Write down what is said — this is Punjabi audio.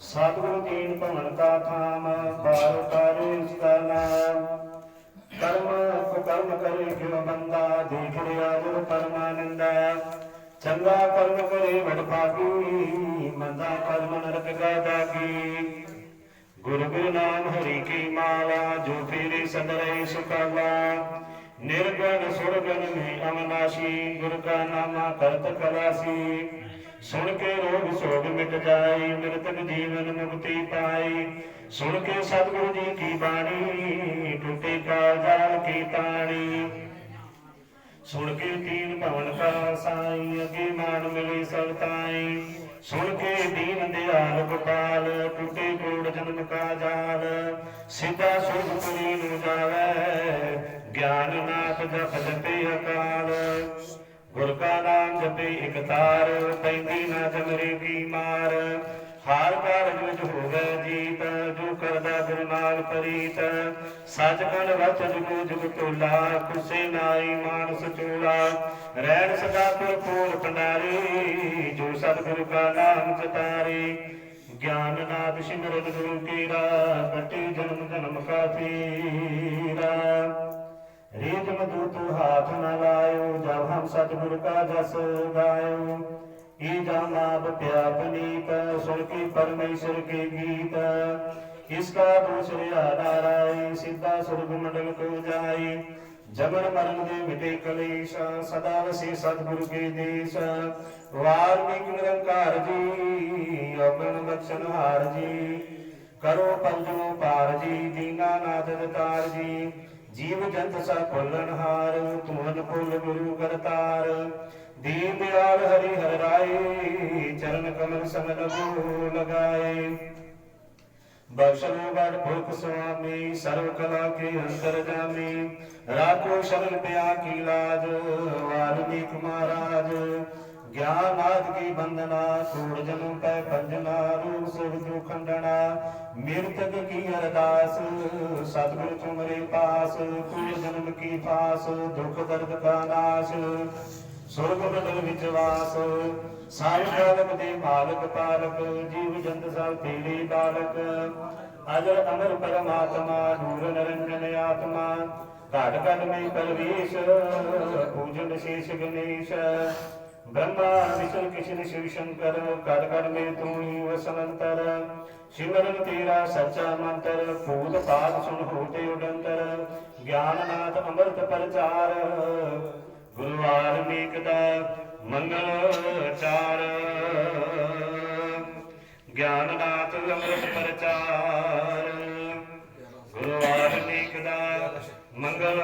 ਸਤਿਗੁਰੂ ਦੀਨ ਭਵਨ ਕਾ ਥਾਮ ਬਾਰ ਕਰ ਇਸ ਦਾ ਨਾਮ। ਕਰਮ ਕੁਕਰਮ ਕਰੇ ਕਿਉ ਬੰਦਾ, ਦੇਖ ਲਿਆ ਜੋ ਪਰਮਾਨੰਦਾ। ਚੰਗਾ ਕਰਮ ਕਰੇ ਵਡ ਭਾਗੀ, ਮੰਦਾ ਕਰਮ ਨਰਕ ਗਾ ਦਾਗੀ। ਗੁਰੂ ਗੁਰੂ ਨਾਮ ਹਰੀ ਕੀ ਮਾਲਾ, ਜੋ ਫੇਰੇ ਸਦਰੇ ਸੁਖਾਲਾ ਨਿਰਗਣ ਸੁਰਗਣ ਮੇ ਅਮਨਾਸ਼ੀ ਗੁਰ ਕਾ ਨਾਮਾ ਕਰਤ ਕਲਾਸੀ। ਸੁਣ ਕੇ ਰੋਗ ਸੋਗ ਮਿਟ ਜਾਏ ਨਿਰਤਕ ਜੀਵਨ ਮੁਕਤੀ ਪਾਈ ਸੁਣ ਕੇ ਸਤਿਗੁਰੂ ਜੀ ਕੀ ਬਾਣੀ, ਟੁੱਟੇ ਕਾਲ ਜਾਲ ਕੀ ਤਾਣੀ। ਸੁਣ ਕੇ ਤੀਨ ਭਵਨ ਕਾ ਸਾਈ ਅਗੇ ਮਾਨ ਮਿਲੇ ਸਭ ਤਾਈ। ਸੁਣ ਕੇ ਦੀਨ ਦਿਆਲ ਗੋਪਾਲ, ਟੁੱਟੇ ਕੋੜ ਜਨਮ ਕਾ ਜਾਲ। ਸਿੱਧਾ ਸੁਰਗਪੁਰੀ ਨੂੰ ਜਾਵੇ, ਗਿਆਨ ਨਾਥ ਜਪ ਜਪੇ ਅਕਾਲ। ਗੁਰ ਕਾ ਨਾਮ ਜਪੇ ਇਕ ਤਾਰ, ਪੈਂਦੀ ਨਾ ਜਮਰੇ ਕੀ ਮਾਰ। ਹਾਰ ਕਾਰਜ ਵਿੱਚ ਹੋਵੇ ਜੀਤ, ਜੋ ਕਰਦਾ ਗੁਰੂ ਨਾਲ ਪ੍ਰੀਤ। ਸੱਚ ਕਨ ਵਚਨ ਜੁਗ ਜੁਗ ਟੋਲਾ ਕੁਸੇ ਨਾਈ ਮਾਨਸ ਚੋਲਾ। ਰਹਿਣ ਸਦਾ ਪੁਰਪੂਰ ਪੰਡਾਰੀ, ਜੋ ਸਤਿਗੁਰੂ ਕਾ ਨਾਮ ਚਤਾਰੇ ਗਿਆਨ ਨਾਦ ਸਿਮਰਨ ਗੁਰੂ ਕੀਰਾ, ਕਟੇ ਜਨਮ ਜਨਮ ਕਾ ਤੀਰਾ ਰੀਤ ਮਧੂ ਤੂ ਹਾਥ ਨਾ ਲਾਇਓ ਜਬ ਸਤਿਗੁਰ ਕਾ ਜਸ ਗਾਇਓ। ਈ ਜਾਨਾਬ ਪਿਆ ਪਨੀਤ ਸੁਣ ਪਰਮੇਸ਼ਰ ਕੇ ਗੀਤ। ਇਸ ਕਾ ਦੂਸਰਿਆ ਨਾਰਾਇ ਸਿੱਧਾ ਸੁਰਗ ਮੰਡਲ ਕੋ ਜਾਈ। ਜਮਨ ਮਰਨ ਦੇ ਮਿਟੇ ਕਲੇਸ਼, ਸਦਾ ਵਸੇ ਸਤਿਗੁਰੂ ਕੇ ਦੇਸ਼। ਵਾਲਮੀਕ ਨਿਰੰਕਾਰ ਜੀ ਆਪਨ ਬਖਸ਼ਣ ਹਾਰ ਜੀ। ਕਰੋ ਪੰਜੋ ਪਾਰ ਜੀ ਦੀਨਾਨਾਥ ਦਤਾਰ ਜੀਵ ਜੰਤ ਸਾ ਹਾਰ ਤੁਮਨ ਭੁੱਲ ਗੁਰੂ ਕਰਤਾਰ। ਦੀਨ ਦਿਆਲ ਹਰੀ ਹਰ ਰਾਏ, ਚਰਨ ਕਮਲ ਸੰਗ ਲਗੋ ਲਗਾਏ। ਬਖਸ਼ੋ ਬੜ ਭੁਖ ਸੁਆਮੀ, ਸਰਵ ਕਲਾ ਕੇ ਅੰਦਰ ਜਾਮੀ। ਰਾਖੋ ਸ਼ਰਨ ਪਿਆ ਕੀ ਲਾਜ, ਵਾਲਮੀਕ ਮਹਾਰਾਜ। ਗਿਆਨ ਆਦ ਕੀ ਬੰਦਨਾ ਸੂੜ ਜਨਮ ਪੈ ਪੰਜਨਾ, ਰੂਪ ਸੁਖ ਜੋ ਖੰਡਣਾ, ਮਿਰਤਕ ਕੀ ਅਰਦਾਸ, ਸਤਿਗੁਰ ਤੁਮਰੇ ਪਾਸ ਪੂਰ ਜਨਮ ਕੀ ਫਾਸ, ਦੁਖ ਦਰਦ ਕਾ ਨਾਸ਼, ਸੁਰਗ ਬਦਲ ਵਿੱਚ ਵਾਸ ਸਾਰੇ ਕਾਲਕ ਦੇ ਮਾਲਕ ਪਾਲਕ, ਜੀਵ ਜੰਤ ਸਭ ਤੇਰੇ ਬਾਲਕ, ਅਜਰ ਅਮਰ ਪਰਮਾਤਮਾ ਨੂਰ ਨਰੰਜਨ ਆਤਮਾ, ਘਾਟ ਘਟ ਮੈਂ ਪਰਵੇਸ਼, ਪੂਜਨ ਸ਼ੇਸ਼ ਗਣੇਸ਼ ਬ੍ਰਹਮਾ ਵਿਸ਼ਨ ਕਿਸ਼ਨ ਸ਼ਿਵ ਸ਼ੰਕਰ ਘਟ ਘਟ ਮੈਂ ਤੂੰ ਹੀ ਵਸਨੰਤਰ। ਸਿਮਰਨ ਤੇਰਾ ਸੱਚਾ ਮੰਤਰ ਭੂਤ ਪਾਦ ਸੁਣ ਹੋਤੇ ਉਡੰਤਰ। ਗਿਆਨਨਾਥ ਅੰਮ੍ਰਿਤ ਪ੍ਰਚਾਰ ਗੁਰੂ ਵਾਲਮੀਕ ਦਾ ਮੰਗਲ ਚਾਰ। ਗਿਆਨਨਾਥ ਅੰਮ੍ਰਿਤ ਪ੍ਰਚਾਰ ਗੁਰੂ ਵਾਲਮੀਕ ਦਾ ਮੰਗਲ